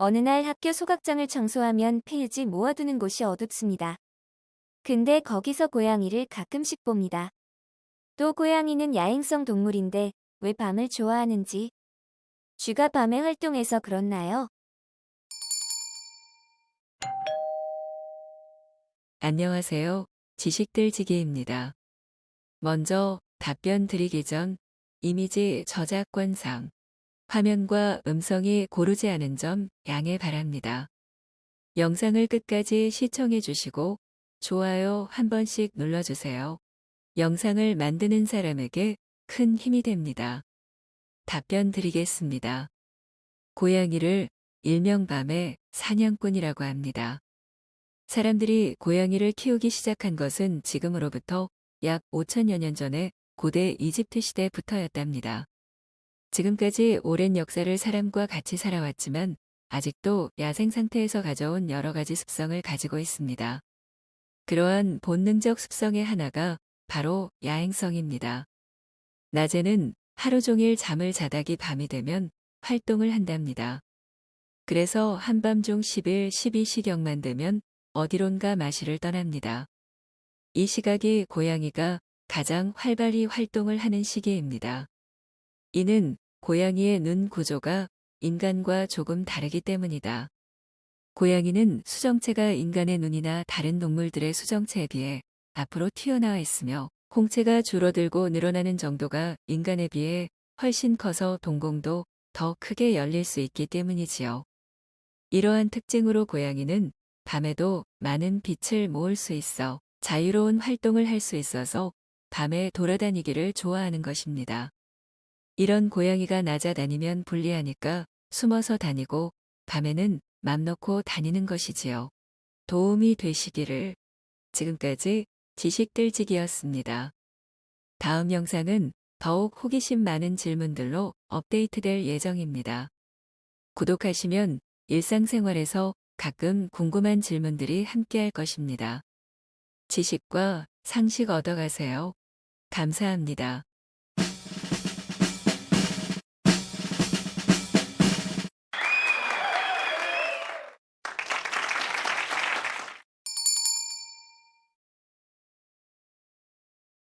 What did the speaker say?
어느 날 학교 소각장을 청소하면 페이지 모아두는 곳이 어둡습니다. 근데 거기서 고양이를 가끔씩 봅니다. 또 고양이는 야행성 동물인데 왜 밤을 좋아하는지 쥐가 밤에 활동해서 그렇나요? 안녕하세요. 지식들지기입니다. 먼저 답변 드리기 전 이미지 저작권상 화면과 음성이 고르지 않은 점 양해 바랍니다. 영상을 끝까지 시청해 주시고 좋아요 한 번씩 눌러주세요. 영상을 만드는 사람에게 큰 힘이 됩니다. 답변 드리겠습니다. 고양이를 일명 밤의 사냥꾼이라고 합니다. 사람들이 고양이를 키우기 시작한 것은 지금으로부터 약 5천여 년 전에 고대 이집트 시대부터였답니다. 지금까지 오랜 역사를 사람과 같이 살아왔지만 아직도 야생 상태에서 가져온 여러 가지 습성을 가지고 있습니다. 그러한 본능적 습성의 하나가 바로 야행성입니다. 낮에는 하루 종일 잠을 자다기 밤이 되면 활동을 한답니다. 그래서 한밤중 10일, 12시경만 되면 어디론가 마시를 떠납니다. 이 시각이 고양이가 가장 활발히 활동을 하는 시기입니다. 이는 고양이의 눈 구조가 인간과 조금 다르기 때문이다. 고양이는 수정체가 인간의 눈이나 다른 동물들의 수정체에 비해 앞으로 튀어나와 있으며 홍채가 줄어들고 늘어나는 정도가 인간에 비해 훨씬 커서 동공도 더 크게 열릴 수 있기 때문이지요. 이러한 특징으로 고양이는 밤에도 많은 빛을 모을 수 있어 자유로운 활동을 할 수 있어서 밤에 돌아다니기를 좋아하는 것입니다. 이런 고양이가 낮아 다니면 불리하니까 숨어서 다니고 밤에는 맘 놓고 다니는 것이지요. 도움이 되시기를 지금까지 지식들지기였습니다. 다음 영상은 더욱 호기심 많은 질문들로 업데이트될 예정입니다. 구독하시면 일상생활에서 가끔 궁금한 질문들이 함께할 것입니다. 지식과 상식 얻어가세요. 감사합니다.